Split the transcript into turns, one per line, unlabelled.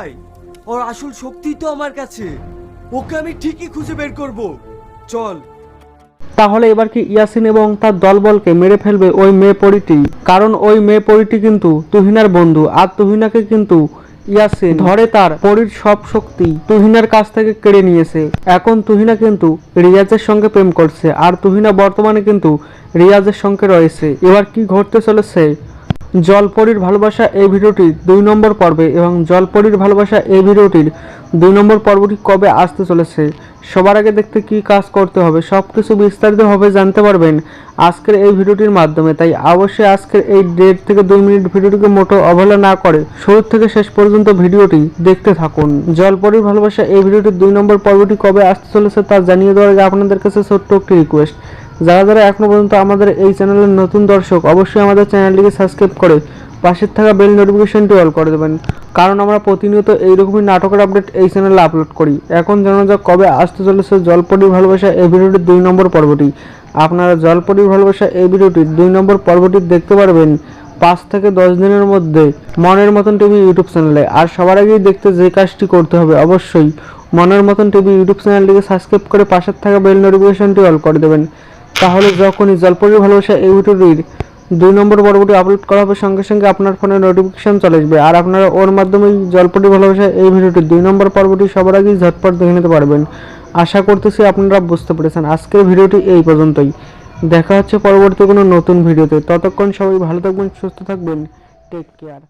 চাই ওর আসল শক্তি তো আমার কাছে। ওকে আমি ঠিকই খুঁজে বের করব। চল।
তাহলে এবার কি ইয়াসিন এবং তার দলবলকে মেরে ফেলবে ওই মেয়ে পরিটি? কারণ ওই মেয়ে পরিটি কিন্তু তুহিনার বন্ধু, আর তুহিনাকে কিন্তু ইয়াসিন ধরে তার পরির সব শক্তি তুহিনার কাছ থেকে কেড়ে নিয়েছে। এখন তুহিনা কিন্তু রিয়াজের সঙ্গে প্রেম করছে, আর তুহিনা বর্তমানে কিন্তু রিয়াজের সঙ্গে রয়েছে। এবার কি ঘটতে চলেছে? জলপরীর ভালোবাসা এই ভিডিওটি দুই নম্বর পর্বে এবং জলপরীর ভালোবাসা এই ভিডিওটির দুই নম্বর পর্বটি কবে আসতে চলেছে? সবার আগে দেখতে কি কাজ করতে হবে সব কিছু বিস্তারিতভাবে জানতে পারবেন আজকের এই ভিডিওটির মাধ্যমে। তাই অবশ্যই আজকের এই দেড় থেকে দুই মিনিট ভিডিওটিকে মোটো অবহেলা না করে শুরু থেকে শেষ পর্যন্ত ভিডিওটি দেখতে থাকুন। জলপরীর ভালোবাসা এই ভিডিওটির দুই নম্বর পর্বটি কবে আসতে চলেছে তা জানিয়ে দেওয়ার আগে আপনাদের কাছে ছোট্ট একটি রিকোয়েস্ট যারা যারা এখনও পর্যন্ত আমাদের এই চ্যানেলের নতুন দর্শক, অবশ্যই আমাদের চ্যানেলটিকে সাবস্ক্রাইব করে পাশের থাকা বেল নোটিফিকেশনটি অল করে দেবেন। কারণ আমরা প্রতিনিয়ত এইরকমই নাটকের আপডেট এই চ্যানেলে আপলোড করি। এখন জানা যাক কবে আসতে চলেছে জলপরির ভালোবাসা এই ভিডিওটির দুই নম্বর পর্বটি। আপনারা জলপরির ভালোবাসা এই ভিডিওটির দুই নম্বর পর্বটি দেখতে পারবেন পাঁচ থেকে দশ দিনের মধ্যে মনের মতন টিভি ইউটিউব চ্যানেলে। আর সবার আগেই দেখতে যে কাজটি করতে হবে অবশ্যই মনের মতন টিভি ইউটিউব চ্যানেলটিকে সাবস্ক্রাইব করে পাশের থাকা বেল নোটিফিকেশনটি অল করে দেবেন। তাহলে যখনই জলপরির ভালোবাসা এই ভিডিওটির দুই নম্বর পর্বটি আপলোড করা হবে সঙ্গে সঙ্গে আপনার ফোনে নোটিফিকেশন চলে আসবে। আর আপনারা ওর মাধ্যমেই জলপরির ভালোবাসা এই ভিডিওটির দুই নম্বর পর্বটি সবার আগেই ঝটপট দেখে নিতে পারবেন। আশা করতেছি আপনারা বুঝতে পেরেছেন। আজকের ভিডিওটি এই পর্যন্তই। দেখা হচ্ছে পরবর্তী কোনো নতুন ভিডিওতে। ততক্ষণ সবাই ভালো থাকবেন, সুস্থ থাকবেন। Take care